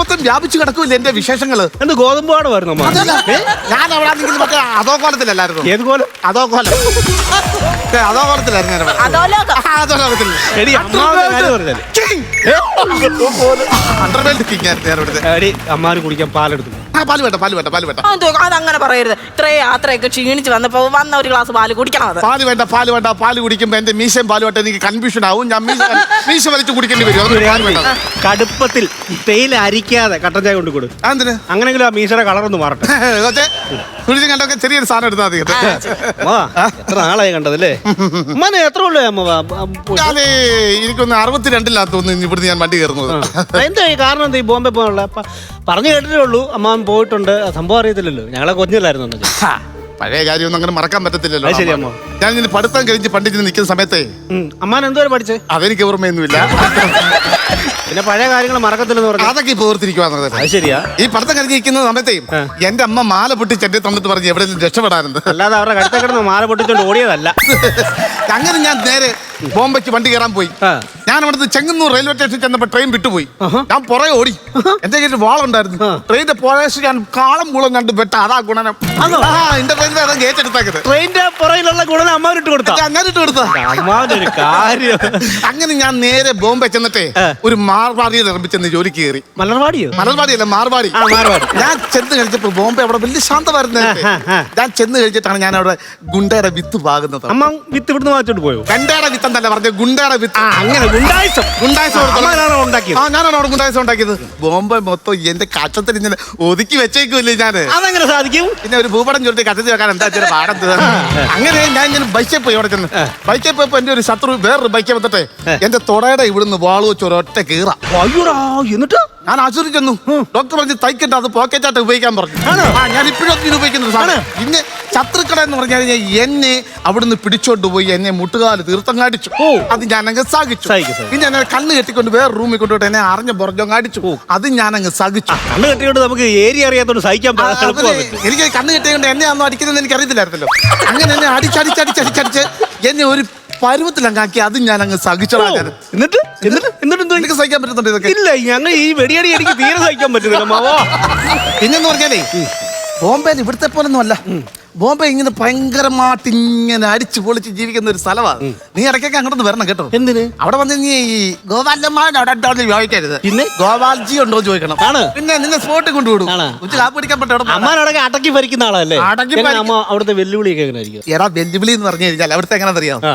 S3: മൊത്തം വ്യാപിച്ചു കിടക്കൂല്ലേ എന്റെ വിശേഷങ്ങൾ?
S2: എന്ത് ഗോതമ്പാട് വരുന്നു അമ്മ?
S3: അതല്ല, ഞാൻ അവിടെ മറ്റേ അതോ കോലത്തിലല്ലായിരുന്നു?
S2: ഏത് കോലം?
S3: അതോ കോലം. ഏ, അതോ കോലത്തിലായിരുന്നു ഞാൻ അവിടെ.
S1: അതോ ലോകം.
S3: ആ, അതോ കോലത്തിൽ
S2: എടി അമ്മാവന്റെ കാര്യം പറഞ്ഞാൽ.
S3: King. Underworld king ആയിരുന്നു ഞാൻ അവിടുത്തെ.
S2: എടി അമ്മാവന് കുടിക്കാൻ പാലെടുത്തു.
S3: പാൽ വേണ്ട പാൽ വേണ്ട പാൽ വേണ്ട.
S1: അത് അതങ്ങനെ പറയരുത്. ഇത്രയും യാത്രയൊക്കെ ക്ഷീണിച്ച് വന്നപ്പോ വന്ന ഒരു ഗ്ലാസ് പാൽ കുടിക്കണം അത്.
S3: പാൽ വേണ്ട പാൽ വേണ്ട പാൽ കുടിക്കുമ്പോ എന്റെ മീശയും പാൽ വേണ്ട എനിക്ക് കൺഫ്യൂഷൻ ആവും. ഞാൻ മീശ മീശ വലിച്ചു കുടിക്കേണ്ടി വരും. അതുകൊണ്ട് പാൽ വേണ്ട.
S2: കടുപ്പത്തിൽ തേയില അരിക്കാതെ കട്ടൻ ചായ കൊണ്ട് കൊടു
S3: ആ,
S2: അങ്ങനെങ്കിലും ആ മീശയുടെ കളർ ഒന്ന് മാറട്ടെ.
S3: കുടിച്ചും കണ്ടൊക്കെ ചെറിയൊരു സാധനം എടുത്താൽ മതി. കേട്ടോ.
S2: അമ്മാ, എത്ര നാളായി കണ്ടതല്ലേ? മന എത്ര ഉള്ളു അമ്മ
S3: ഞാനേ എനിക്കൊന്ന് അറുപത്തിരണ്ടിലാ തോന്നുന്നു ഇവിടുന്ന് ഞാൻ വണ്ടി കയറുന്നത്.
S2: എന്താ ഈ കാരണം എന്താ ഈ ബോംബെ പോകാനുള്ള? പറഞ്ഞു കേട്ടിട്ടേ ഉള്ളൂ. അമ്മാവൻ പോയിട്ടുണ്ട്. സംഭവം അറിയത്തില്ലല്ലോ. ഞങ്ങളെ കൊഞ്ഞില്ലായിരുന്നു
S3: പഴയ കാര്യമൊന്നും അങ്ങനെ മറക്കാൻ പറ്റത്തില്ലല്ലോ
S2: അത് ശരി,
S3: ഞാൻ ഇങ്ങനെ പഠിത്തം കഴിഞ്ഞ് പണ്ടിച്ച് നിൽക്കുന്ന സമയത്തെ.
S2: അമ്മാൻ എന്തോ പഠിച്ചേ?
S3: അതെനിക്ക് ഓർമ്മയൊന്നുമില്ല.
S2: പിന്നെ പഴയ കാര്യങ്ങൾ മറക്കത്തില്ലെന്ന് പറഞ്ഞു.
S3: അതൊക്കെ ഇപ്പൊ ഓർത്തിരിക്കുവാന്നത്
S2: അത് ശരിയാ.
S3: ഈ പഠിത്തം കഴിഞ്ഞിരിക്കുന്ന സമയത്തെ
S2: ആ.
S3: എന്റെ അമ്മ മാല പൊട്ടി ചെണ്ടി തന്നിട്ട് പറഞ്ഞ് എവിടെയെങ്കിലും രക്ഷപ്പെടാറുണ്ട്
S2: അല്ലാതെ അവരുടെ കടത്തെ കിടന്ന് മാല പൊട്ടിച്ചോണ്ട് ഓടിയതല്ല.
S3: അങ്ങനെ ഞാൻ നേരെ ബോംബെക്ക് വണ്ടി കയറാൻ പോയി.
S2: ആ.
S3: ഞാൻ അവിടുന്ന് ചെങ്ങന്നൂർ റെയിൽവേ സ്റ്റേഷൻ ചെന്നപ്പോ ട്രെയിൻ വിട്ടുപോയി. ഞാൻ പുറകെ ഓടി. എന്റെ കയ്യിൽ വാളുണ്ടായിരുന്നു. ട്രെയിനിന്റെ പുഴേശ് ഞാൻ കാളം കുളം കണ്ട് പെട്ട. അതാ ഗുണനം. ആ എന്റെ അതാ ഗേറ്റ് എടുത്താക്കത്
S2: ട്രെയിനിന്റെ പുറയിലുള്ള ഗുണന അമ്മാവിനിട്ട് കൊടുത്താ?
S3: അങ്ങനെ ഇട്ട് കൊടുത്ത
S2: അമ്മാവിന്റെ ഒരു കാര്യം.
S3: അങ്ങനെ ഞാൻ നേരെ ബോംബെ ചെന്നിട്ടേ ഒരു മാർവാടിയെ നിർമ്മിച്ചെന്ന് ജോലിക്ക് കയറി.
S2: മലർവാടിയോ
S3: മലർവാടിയല്ല മാർവാടി.
S2: ആ, മാർവാടി.
S3: ഞാൻ ചെന്ന് കഴിച്ചപ്പോ ബോംബെ അവിടെ വലിയ ശാന്തമായിരുന്നു. ഞാൻ ചെന്ന് കഴിച്ചിട്ടാണ് ഞാൻ അവിടെ ഗുണ്ടയുടെ വിത്ത് പാകുന്നത്
S2: അമ്മ വിത്ത് ഇവിടുന്ന് വാങ്ങിച്ചോണ്ട് പോയോ?
S3: ഗണ്ടയുടെ വിത്ത് എന്നല്ല പറഞ്ഞ ഗുണ്ടയുടെ വിത്ത്.
S2: അങ്ങനെ ഗുണ്ടായിസം. ഉണ്ടാക്കിയത്?
S3: ആ ഞാനാണ് അവിടെ ഗുണ്ടായിസം ഉണ്ടാക്കിയത്? ബോംബെ മൊത്തം എന്റെ കച്ചത്തിൽ ഇങ്ങനെ ഒതുക്കി വെച്ചേക്കുമല്ലേ ഞാൻ
S2: അതെങ്ങനെ സാധിക്കും?
S3: പിന്നെ ഒരു ഭൂപടം ചുരുട്ടി കച്ചത്തിൽ വെക്കാൻ എന്താ ചെറിയ പാടത്ത്? അങ്ങനെ ഞാൻ ഇങ്ങനെ ബൈക്കിൽ പോയി അവിടെ ചെന്ന്. ബൈക്കിൽ പോയപ്പോ എന്റെ ഒരു ശത്രു വേറൊരു ബൈക്കിൽ വന്നിട്ടെ എന്റെ തൊടയുടെ ഇവിടുന്ന് വാളു വെച്ച് ഒരൊറ്റ കീറ.
S2: അയ്യോടാ എന്നിട്ട്?
S3: ഞാൻ ആശുപത്രി ചെന്നു ഡോക്ടർ പറഞ്ഞ് തയ്ക്കണ്ട അത് പോക്കറ്റായിട്ട് ഉപയോഗിക്കാൻ പറഞ്ഞു. ആ ഞാൻ ഇപ്പോഴും ഇത് ഉപയോഗിക്കുന്നത് പിന്നെ ശത്രുക്കട എന്ന് പറഞ്ഞു കഴിഞ്ഞാൽ എന്നെ അവിടുന്ന് പിടിച്ചോണ്ട് പോയി എന്നെ മുട്ടുകാൽ തീർത്ഥങ്ങാടിച്ചു
S2: ഓ.
S3: അത് ഞാൻ അങ്ങ് സഹിച്ചു. പിന്നെ എന്നെ കണ്ണ് കെട്ടിക്കൊണ്ട് വേറെ റൂമിൽ കൊണ്ടുപോയിട്ട് എന്നെ അറിഞ്ഞ പുറഞ്ഞങ്ങാടിച്ചു അത് ഞാൻ അങ്ങ് സഹിച്ചു
S2: കണ്ണ് കെട്ടിയോണ്ട് നമുക്ക് ഏരിയ അറിയാത്തോണ്ട് സഹിക്കാൻ.
S3: എനിക്ക് കണ്ണ് കെട്ടിയോണ്ട് എന്നെ അന്ന് അടിക്കുന്നത് എനിക്ക് അറിയത്തില്ലായിരുന്നല്ലോ അങ്ങനെ എന്നെ അടിച്ചടിച്ചടിച്ചടിച്ചടിച്ച് എന്നെ ഒരു പരുവത്തിലങ്ങാക്കി അത് ഞാൻ അങ്ങ് സഹിച്ചോളാം ഞാൻ.
S2: എന്നിട്ട്? എന്നിട്ട്? എന്നിട്ട്? എന്തോ?
S3: എനിക്ക് സഹിക്കാൻ പറ്റുന്നുണ്ട് ഇതൊക്കെ?
S2: ഇല്ല ഞങ്ങൾ ഈ വെടിയടി എനിക്ക് തീരെ സഹിക്കാൻ പറ്റുന്നില്ല മാവോ.
S3: പിന്നെന്ന് പറഞ്ഞാലേ ബോംബെ ഇവിടുത്തെ പോലൊന്നും അല്ല. ബോംബെ ഇങ്ങനെ ഭയങ്കരമായിട്ട് ഇങ്ങനെ അടിച്ചു പൊളിച്ച് ജീവിക്കുന്ന ഒരു സ്ഥലമാണ് നീ ഇടയ്ക്കൊക്കെ അങ്ങോട്ട് വരണം കേട്ടോ.
S2: എന്തിന്?
S3: അവിടെ വന്ന് നീ ഈ ഗോപാലന്മാരുടെ അവിടെ ഉണ്ടോന്ന് ചോദിക്കരുത്.
S2: പിന്നെ?
S3: ഗോപാൽജി ഉണ്ടോ എന്ന് ചോദിക്കണം.
S2: ആണ്.
S3: പിന്നെ നിന്നെ സ്പോട്ടിൽ കൊണ്ടുവിടും.
S2: ആണ്.
S3: ഉച്ച കാപ്പ് പിടിക്കാൻ പറ്റും.
S2: അമ്മാനടക്കെ അടക്കി ഭരിക്കുന്ന ആളല്ലേ?
S3: അടക്കി
S2: എങ്ങനെ
S3: ഭരിക്ക-
S2: അമ്മ അവിടുത്തെ വെല്ലുവിളിയൊക്കെ എങ്ങനെ ആയിരിക്കും
S3: എടാ വെല്ലുവിളി എന്ന് പറഞ്ഞു കഴിഞ്ഞാൽ അവിടുത്തെ എങ്ങനെ അറിയാം
S2: ആ.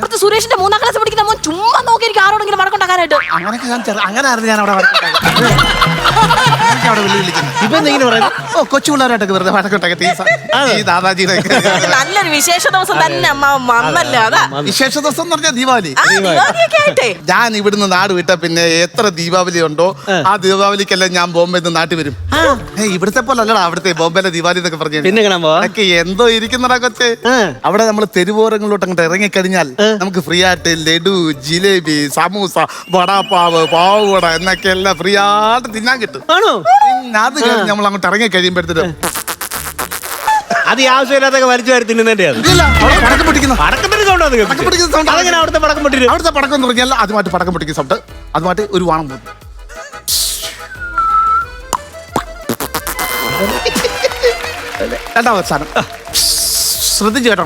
S1: സുരേഷിന്റെ മൂന്നാം ക്ലാസ് പഠിക്കുന്ന മോൻ ചുമ്മാ നോക്കി എനിക്ക് ആരോടെങ്കിലും വടക്കുണ്ടാക്കാനായിട്ട്
S3: അങ്ങനെയൊക്കെ ഞാൻ ചെറു- ഞാൻ അവിടെ വഴക്കുണ്ടാക്കുന്നത്. എനിക്ക് അവിടെ വെല്ലു വിളിക്കുന്നത്
S2: ഇപ്പൊ എന്തെങ്കിലും പറയുന്നത്
S3: ഓ കൊച്ചു പിള്ളേരായിട്ടൊക്കെ വെറുതെ വഴക്കുണ്ടാക്കി ഈ
S1: നല്ലൊരു വിശേഷ ദിവസം തന്നെ അമ്മ വന്നല്ലോ അതാ.
S3: വിശേഷ ദിവസം എന്ന് പറഞ്ഞാൽ ദീപാവലി.
S1: ആ ദിവാലിയൊക്കെ ആയിട്ടേ.
S3: ഞാൻ ഇവിടുന്ന് നാട് വിട്ട പിന്നെ എത്ര ദീപാവലി ഉണ്ടോ ആ. ദീപാവലിക്കെല്ലാം ഞാൻ ബോംബെ നാട്ടിൽ വരും. ഏ, ഇവിടുത്തെ പോലെ അല്ലടാ അവിടുത്തെ ബോംബെയിലെ ദീപാവലി എന്നൊക്കെ പറഞ്ഞു
S2: പിന്നെ എങ്ങനെ പോവാ.
S3: അതൊക്കെ എന്തോ ഇരിക്കുന്നടാ കൊച്ചെ.
S2: ആ.
S3: അവിടെ നമ്മൾ തെരുവോരങ്ങളിലോട്ട് അങ്ങോട്ട് ഇറങ്ങിക്കഴിഞ്ഞാൽ നമുക്ക് ഫ്രീ ആയിട്ട് ലഡു ജിലേബി സമൂസ വടാപ്പാവ് പാവുവട എന്നൊക്കെ എല്ലാം ഫ്രീ ആയിട്ട് തിന്നാൻ കിട്ടും.
S2: ആണോ?
S3: അത് കഴിഞ്ഞ് നമ്മൾ അങ്ങോട്ട് ഇറങ്ങി കഴിയുമ്പോഴത്തേക്കും
S2: അത് ഈ ആവശ്യമില്ലാത്തൊക്കെ വലിച്ചു വാരി തിന്നുന്നതിന്റെയാണ്
S3: പടക്കം പൊട്ടിക്കുന്ന.
S2: പടക്കത്തിന്റെ സൗണ്ട് അത്
S3: പടക്കം പൊട്ടിക്കുന്ന sound.
S2: അതെങ്ങനെ അവിടുത്തെ പടക്കം പൊട്ടിട്ട്
S3: അവിടുത്തെ പടക്കം എന്ന് പറഞ്ഞാൽ അതുമായിട്ട് പടക്കം പൊട്ടിക്കുന്ന സൗണ്ട് അതുമായിട്ട് ഒരു വാണം പോകും. രണ്ടാമത്തെ സാധനം. ശ്രദ്ധിച്ചു കേട്ടോ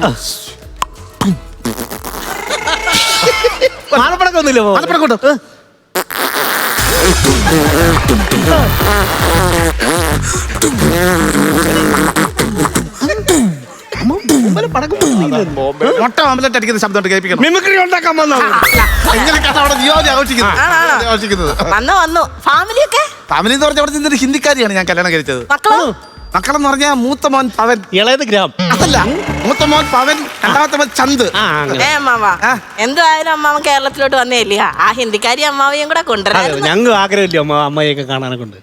S3: മുട്ട ഓംലെറ്റ് അടിക്കുന്ന ശബ്ദം കേൾപ്പിക്കണം.
S2: മിമിക്രി ഉണ്ടാക്കാൻ വന്നോ
S3: എങ്ങനെയൊക്കെയാണ് അവിടെ ആഘോഷിക്കുന്നത്? ആഘോഷിക്കുന്നത്.
S1: വന്നു വന്നു. ഫാമിലിയൊക്കെ?
S3: ഫാമിലി എന്ന് പറഞ്ഞാൽ അവിടെ നിന്നൊരു ഹിന്ദിക്കാരിയാണ് ഞാൻ കല്യാണം കഴിച്ചത്.
S1: മക്കളോ?
S3: മക്കളെന്ന് പറഞ്ഞാൽ മൂത്ത മോൻ പവൻ.
S2: ഇളയത് ഗ്രാം.
S3: അതല്ല മൂത്ത മോൻ പവൻ രണ്ടാമത്തെ മോൻ ചന്ത്
S2: ആ അങ്ങനെ.
S1: ഏ അമ്മാവ.
S3: ആ.
S1: എന്തായാലും അമ്മാവൻ കേരളത്തിലോട്ട് വന്നേല്ലേ? ആ ഹിന്ദിക്കാരി അമ്മാവയും കൂടെ
S2: അതെ
S1: കൊണ്ടുവരായിരുന്നു
S2: ഞങ്ങൾ ആഗ്രഹമില്ല അമ്മ അമ്മയൊക്കെ കാണാനൊക്കെ ഉണ്ട്?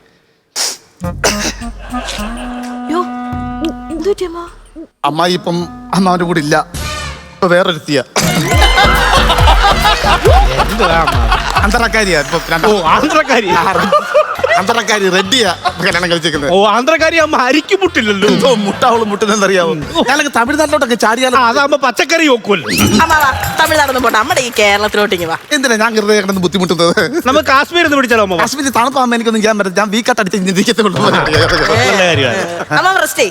S3: അമ്മായി ഇപ്പം അമ്മാവന്റെ കൂടെ ഇല്ല. ഇപ്പൊ വേറൊരുത്തിയ. അന്തറക്കാരിയാ ഇപ്പൊ
S2: ഓ ആന്ധ്രക്കാരി
S3: ആ, അന്തറക്കാരി റെഡിയാ കല്യാണം കഴിച്ചേക്കുന്നത്.
S2: ഓ ആന്ധ്രക്കാരി അമ്മ അരിക്ക് മുട്ടില്ലല്ലോ.
S3: എന്തോ മുട്ടാവൾ മുട്ടുന്നെന്നറിയാവോ ഞാനൊക്കെ തമിഴ്നാട്ടിലോട്ടൊക്കെ ചാടിയാലോ
S2: ആ, അതാകുമ്പോ പച്ചക്കറി നോക്കുമല്ലോ
S1: അമ്മാവ തമിഴ്നാടൊന്നും പോട്ടെ നമ്മുടെ ഈ കേരളത്തിലോട്ട് ഇങ്ങ് വാ.
S3: എന്തിനാ ഞാൻ വെറുതെ കിടന്ന് ബുദ്ധിമുട്ടുന്നത്?
S2: നമുക്ക് പിടിച്ചാലോ അമ്മ?
S3: കാശ്മീരിൽ തണുപ്പാകുമ്പോ എനിക്കൊന്നും ചെയ്യാൻ പറ്റില്ല ഞാൻ വീക്കാട്ട് അടിച്ച്
S2: നല്ല കാര്യമാണ്.
S1: റെസ്റ്റേ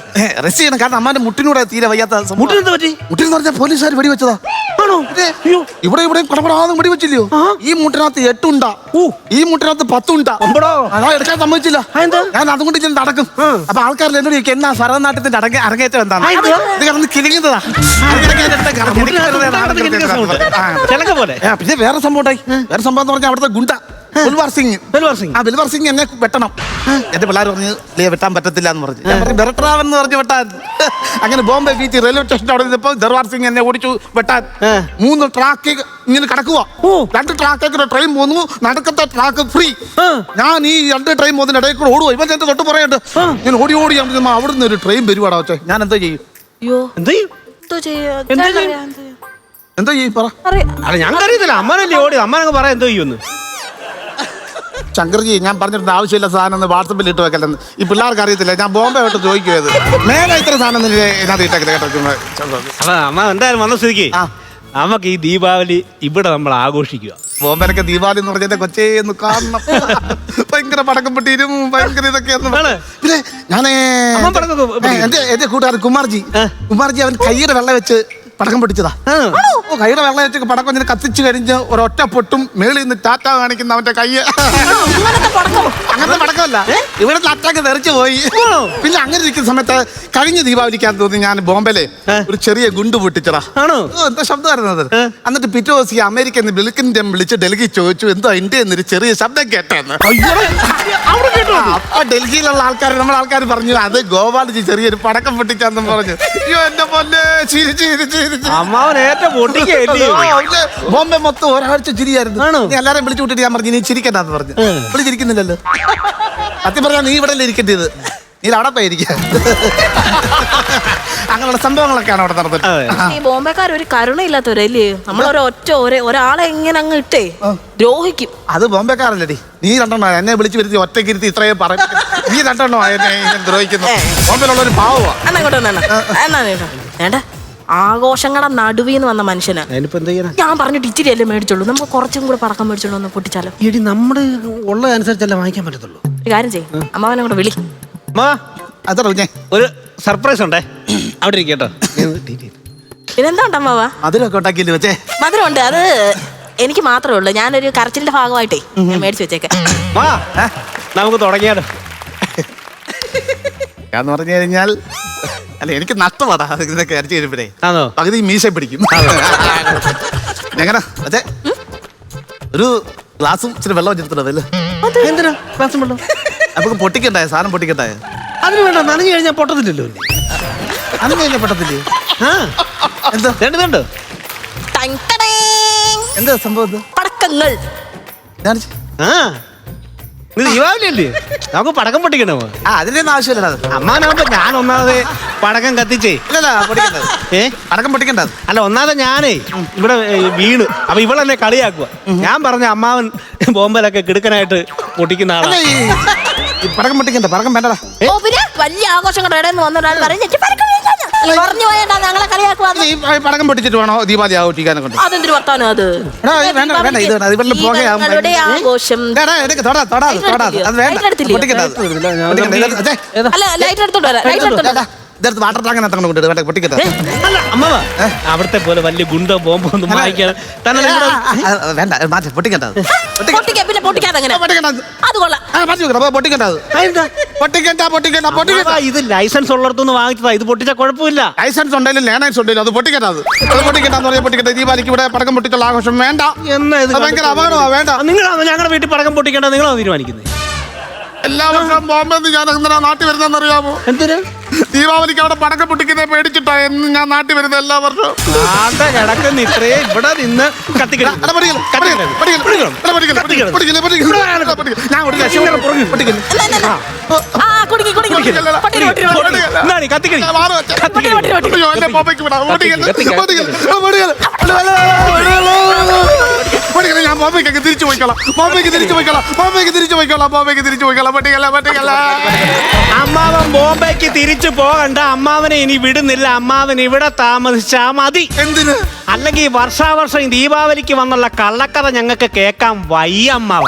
S3: റെസ്റ്റ് ചെയ്യണം. കാരണം അമ്മാന്റെ മുട്ടിനൂടെ തീരെ വയ്യാത്ത സംഭവം.
S2: മുട്ടിനെന്താ പറ്റി?
S3: മുട്ടിന്ന് പറഞ്ഞാൽ പോലീസുകാർ വെടിവെച്ചതാ.
S2: ആണോ?
S3: ഇതേ,
S2: അയ്യോ.
S3: ഇവിടെ ഇവിടെ കടപടാന്ന് വെടിവെച്ചില്ലയോ? ഈ മുട്ടിനകത്ത് എട്ടുണ്ട. ഈ മുട്ടിനകത്ത് പത്തുണ്ട.
S2: അമ്പടോ.
S3: അതാ എടുക്കാൻ സമ്മതിച്ചില്ല? ഞാൻ അതുകൊണ്ട് ഞാൻ നടക്കും. അപ്പൊ ആൾക്കാരിൽ എന്നോട് ചോദിക്കും എന്നാ ഭരതനാട്യത്തിന്റെ അടങ്ങ അരങ്ങേറ്റം എന്താണ്? ഇത് കിടന്ന് ആ, പിന്നെ വേറെ സംഭവം ഉണ്ടായി. വേറെ സംഭവം എന്ന് പറഞ്ഞാൽ അവിടുത്തെ ഗുണ്ട. ബൽവാർ സിംഗ്
S2: ബൽവാർ സിംഗ്.
S3: ആ ബൽവാർ സിംഗ് എന്നെ വെട്ടണം. എന്റെ പിള്ളേർ പറഞ്ഞു ലേ വെട്ടാൻ പറ്റത്തില്ല എന്ന് പറഞ്ഞു. ഞാൻ പറഞ്ഞു ബെറട്രാവൻ എന്ന് പറഞ്ഞു വെട്ടാൻ. അങ്ങനെ ബോംബെ ബീച്ച് റെയിൽവേ സ്റ്റേഷന്റെ അവിടെ നിന്നപ്പോൾ ദർവാർ സിംഗ് എന്നെ ഓടിച്ചു വെട്ടാൻ. മൂന്ന് ട്രാക്ക് ഇങ്ങനെ കിടക്കുക. രണ്ട് ട്രാക്കേക്ക് ട്രെയിൻ പോന്നു നടക്കത്തെ ട്രാക്ക് ഫ്രീ. ഞാൻ ഈ രണ്ട് ട്രെയിൻ പോകുന്നതിന് ഇടയിൽ കൂടെ ഓടുക ഇവൻ എന്റെ തൊട്ട് പറയണ്ട് ഞാൻ ഓടി ഓടി ഞാൻ നിന്ന് ഒരു ട്രെയിൻ വരുവാടാ വെച്ചേ ഞാൻ എന്താ ചെയ്യും?
S2: എന്താ
S1: എന്ത് ചെയ്യും?
S2: എന്താ ചെയ്യാ?
S3: പറ.
S2: ഞാൻ അറിയത്തില്ല അമ്മനല്ലേ ഓടി അമ്മനങ്ങ് പറയാം എന്താ ചെയ്യുമെന്ന്.
S3: ശങ്കർജി ഞാൻ പറഞ്ഞിട്ട് ആവശ്യമില്ല സാധനം ഒന്ന് വാട്സപ്പിൽ ഇട്ട് വെക്കല്ലെന്ന് ഈ പിള്ളേർക്ക് അറിയത്തില്ല ഞാൻ ബോംബെ വിട്ട് ചോദിക്കുയത് മേലെ ഇത്ര സാധനം ഒന്നും ഇതിനകത്ത് ഇട്ടേക്കരുത് കേട്ടോ ചുമ്മാ.
S2: അപ്പൊ അമ്മ എന്തായാലും വന്ന സ്ഥിതിക്ക്
S3: ആ.
S2: നമുക്ക് ഈ ദീപാവലി ഇവിടെ നമ്മൾ ആഘോഷിക്കുക
S3: ബോംബെയിലൊക്കെ ദീപാവലി എന്ന് പറഞ്ഞാൽ കൊച്ചേ ഒന്ന് കാണണം ഭയങ്കര പടക്കം പൊട്ടിരും ഭയങ്കര ഇതൊക്കെയാന്ന്
S2: ആണ്.
S3: പിന്നെ ഞാനേ
S2: അമ്മ പൊട്ടിക്കും.
S3: എന്റെ എന്റെ കൂട്ടുകാരൻ കുമാർജി
S2: കുമാർജി
S3: അവൻ കയ്യുടെ വെള്ളം വെച്ച് പടക്കം പൊട്ടിച്ചതാ
S2: ആ.
S3: ഓ കൈയുടെ വെള്ളം വെച്ചൊക്കെ പടക്കം ഇങ്ങനെ കത്തിച്ചു കഴിഞ്ഞ് ഒരൊറ്റ പൊട്ടും മേളിൽ നിന്ന് ടാറ്റ കാണിക്കുന്ന അവന്റെ കയ്യ്.
S1: അങ്ങനത്തെ പടക്കം.
S3: അങ്ങനത്തെ പടക്കമല്ല. ഇവിടെ അറ്റാക്ക് തെറിച്ചു പോയി. പിന്നെ അങ്ങനെ ഇരിക്കുന്ന സമയത്ത് കഴിഞ്ഞ ദീപാവലിക്കാൻ തോന്നി ഞാൻ ബോംബെയിലെ ഒരു ചെറിയ ഗുണ്ട് പൊട്ടിച്ചടാ
S2: ആണോ?
S3: എന്താ ശബ്ദമായിരുന്നു അത്? എന്നിട്ട് പിറ്റേ ദിവസം ഈ അമേരിക്കൻ വിളിക്കിന്റെ വിളിച്ച് ഡൽഹി ചോദിച്ചു എന്തോ ഇന്ത്യ എന്നൊരു ചെറിയ ശബ്ദം കേട്ടെന്ന് അപ്പൊ ഡൽഹിയിലുള്ള ആൾക്കാർ നമ്മളെ ആൾക്കാർ പറഞ്ഞു അത് ഗോപാലജി ചെറിയൊരു പടക്കം പൊട്ടിച്ചാന്നും പറഞ്ഞു. അയ്യോ എന്റെ പൊന്നെ ചിരി ചിരി.
S2: അമ്മാവൻ
S3: ബോംബെ മൊത്തം ഒരാഴ്ച ചിരിയായിരുന്നു. എല്ലാരും വിളിച്ചു വിട്ടിട്ട് ഞാൻ പറഞ്ഞു നീ ചിരിക്കണ്ടെന്ന് പറഞ്ഞു.
S2: വിളി
S3: ചിരിക്കുന്നില്ലല്ലോ. സത്യം പറഞ്ഞാൽ നീ ഇവിടെ ഇരിക്കേണ്ടത്? നീ അവിടെ പോയിരിക്ക അങ്ങനെയുള്ള സംഭവങ്ങളൊക്കെയാണ് അവിടെ നടന്നത്.
S1: ഈ ബോംബെക്കാർ ഒരു കരുണയില്ലാത്തവരല്ലേ? നമ്മളൊരു ഒറ്റ ഒരേ ഒരാളെ എങ്ങനെ അങ്ങ് ഇട്ടേ ദ്രോഹിക്കും.
S3: അത് ബോംബെക്കാരല്ലേ നീ രണ്ടെണ്ണോ എന്നെ വിളിച്ചു വരുത്തി ഒറ്റയ്ക്ക് ഇരുത്തി ഇത്രയും പറയും നീ രണ്ടെണ്ണോ എന്നെ ഇങ്ങനെ ദ്രോഹിക്കുന്നു. ബോംബെയിലുള്ള ഒരു പാവമാ.
S1: എന്നാ ഇങ്ങോട്ട് വന്നെ എന്നാ. നീ വേണ്ട. ആഘോഷങ്ങളുടെ നിന്ന് വന്ന മനുഷ്യന്.
S2: അതിനിപ്പോ എന്താ ചെയ്യാനാ?
S1: ഞാൻ പറഞ്ഞിട്ട് ഇച്ചിരി അല്ലേ മേടിച്ചുള്ളൂ നമുക്ക് കുറച്ചും കൂടെ പടക്കം മേടിച്ചോളൂ ഒന്ന് പൊട്ടിച്ചാലോ?
S2: എടി നമ്മുടെ ഉള്ള അനുസരിച്ചല്ലേ വാങ്ങിക്കാൻ പറ്റത്തുള്ളൂ.
S1: ഒരു കാര്യം ചെയ്യും. അമ്മാവനെ കൂടെ വിളി.
S3: കുഞ്ഞെ
S2: ഒരു സർപ്രൈസ് ഉണ്ടേ. അവിടെ ഇരിക്കട്ടോ
S1: പിന്നെന്താ ഉണ്ട് അമ്മാവ?
S3: മധുരമൊക്കെ ഉണ്ടാക്കിയില്ല വെച്ചേ?
S1: മധുരമുണ്ട്. അത് എനിക്ക് മാത്രമേ ഉള്ളൂ. ഞാനൊരു കരച്ചിലിന്റെ ഭാഗമായിട്ടേ ഞാൻ മേടിച്ചു വെച്ചേക്കാം.
S2: മാ നമുക്ക് തുടങ്ങിയാലോ.
S3: എന്ന് പറഞ്ഞു കഴിഞ്ഞാൽ അല്ല എനിക്ക് നഷ്ടമാടാ ഇതൊക്കെ അരച്ചു കഴിയുമ്പോഴേ.
S2: ആണോ?
S3: പകുതി മീശ പിടിക്കും. എങ്ങനെ? അതെ ഒരു ഗ്ലാസും ഇച്ചിരി വെള്ളം വെച്ചിട്ടുണ്ടോ
S2: എന്തിനാ? വെള്ളം
S3: അപ്പൊ പൊട്ടിക്കണ്ടായ? സാധനം പൊട്ടിക്കണ്ടായ?
S2: അതിന് വേണ്ട നനഞ്ഞു കഴിഞ്ഞാൽ പൊട്ടത്തില്ലല്ലോ.
S3: അന്ന് കഴിഞ്ഞ പെട്ടത്തില്ലേ?
S2: ആ.
S3: എന്താ?
S2: രണ്ട്
S1: ടടേങ്.
S3: എന്താ സംഭവം
S1: പടക്കങ്ങൾ.
S2: ആ. ഇത് ദീപാവലി അല്ലേ നമുക്ക് പടക്കം പൊട്ടിക്കണോ?
S3: ആ അതിന്റെ ആവശ്യമില്ല
S2: അമ്മാനാകുമ്പോ ഞാൻ ഒന്നാമത് പടക്കം കത്തിച്ചേ.
S3: ഇല്ലല്ല പൊട്ടിക്കണ്ടത്.
S2: ഏ?
S3: പടക്കം പൊട്ടിക്കണ്ടത്.
S2: അല്ല ഒന്നാമത് ഞാനേ ഇവിടെ ഏ, വീണ്. അപ്പൊ ഇവളെന്നെ കളിയാക്കുക ഞാൻ പറഞ്ഞ അമ്മാവൻ ബോംബലൊക്കെ കിടുക്കനായിട്ട് പൊട്ടിക്കുന്ന
S3: അല്ല ഈ പടക്കം പൊട്ടിക്കണ്ട പടക്കം വേണ്ടടാ
S1: ഓ പിന്നെ വലിയ ആഘോഷങ്ങളുടെ ഇടയിൽ നിന്ന് വന്ന ഒരാൾ പറഞ്ഞു "എനിക്ക് പടക്കം വേണ്ട." പറഞ്ഞു പോയണ്ടാ ഞങ്ങളെ കളിയാക്കുവാന്ന്
S3: ഈ പടക്കം പൊട്ടിച്ചിട്ട് വേണോ ദീപാവലി ആഘോഷിക്കാനെ കൊണ്ട്
S1: അതെന്തൊരു വർത്താനം അത്
S3: എടാ, ഇത് വേണ്ട വേണ്ട ഇത് വേണ്ട ഇവരുടെ പുകയാകും
S1: ഞങ്ങളുടെ ആഘോഷം
S3: എടാ, എടുക്ക്, തൊടാ, തൊടാ, തൊടാ. അത് വേണ്ട. പൊട്ടിക്കണ്ട അത്. പൊട്ടിക്കണ്ട. ഇത് അതെ.
S1: അല്ല ലൈറ്റ് എടുത്തോണ്ട് വരാം ലൈറ്റ് എടുത്തോണ്ട്
S3: ഇതെടുത്ത് വാട്ടർ ടാങ്ക് കൊണ്ടിട്ട് വേണ്ട
S2: അല്ല അമ്മവ. അവിടുത്തെ പോലെ വലിയ ഗുണ്ടോ ബോംബോ ഒന്നും തന്നെ
S3: വേണ്ട മാറ്റി.
S1: പിന്നെ പൊട്ടിക്കാതെ അങ്ങനെ.
S3: പൊട്ടിക്കണ്ട അത്.
S1: കൊള്ളാം.
S3: പൊട്ടിക്കണ്ട. പൊട്ടിക്കണ്ട
S2: ഇത് ലൈസൻസ് ഉള്ളിടത്തുനിന്ന് വാങ്ങിച്ചതാ. ഇത് പൊട്ടിച്ച കുഴപ്പമില്ല.
S3: ലൈസൻസ് ഉണ്ടെങ്കിലും ലേണൻസ് ഉണ്ടെങ്കിലും അത് പൊട്ടിക്കണ്ട അത്. അത് പൊട്ടിക്കണ്ട എന്ന് പറഞ്ഞാൽ പൊട്ടിക്കണ്ട. ഇവിടെ പടക്കം പൊട്ടിച്ചുള്ള ആഘോഷം വേണ്ട.
S2: എന്നാ ഇത്
S3: ഭയങ്കര അപകടമാ വേണ്ട.
S2: നിങ്ങളാണ് ഞങ്ങളുടെ വീട്ടിൽ പടക്കം പൊട്ടിക്കേണ്ടത്? നിങ്ങളാണ് തീരുമാനിക്കുന്നത്?
S4: എല്ലാ വർഷവും ബോംബെന്ന് ഞാൻ എന്തിനാ നാട്ടിൽ വരുന്നതെന്ന് അറിയാമോ
S2: എന്തിനാ?
S4: ദീപാവലിക്ക് അവിടെ പടക്കം പൊട്ടിക്കുന്നേ പേടിച്ചിട്ടാ എന്ന് ഞാൻ നാട്ടിൽ വരുന്നത് എല്ലാ വർഷവും.
S2: ആട്ടെ കിടക്കുന്ന ഇത്രേ ഇവിടെ നിന്ന് കത്തിക്കണം.
S4: ഞാൻ ബോംബേക്ക് തിരിച്ചു പോയിക്കോളാം. ബോംബേക്ക് തിരിച്ചു പോയിക്കോളാം. ബോംബേക്ക് തിരിച്ചു പോയിക്കോളാം. ബോംബേക്ക് തിരിച്ചു പോയിക്കോളാം. പൊട്ടിക്കല പൊട്ടിക്കല
S2: അമ്മാവൻ ബോംബെക്ക് തിരിച്ചു പോകണ്ട. അമ്മാവനെ ഇനി വിടുന്നില്ല. അമ്മാവൻ ഇവിടെ താമസിച്ചാ മതി.
S4: എന്തിന്?
S2: അല്ലെങ്കിൽ വർഷാവർഷം ഈ ദീപാവലിക്ക് വന്നുള്ള കള്ളക്കഥ ഞങ്ങൾക്ക് കേൾക്കാൻ വയ്യ അമ്മാവ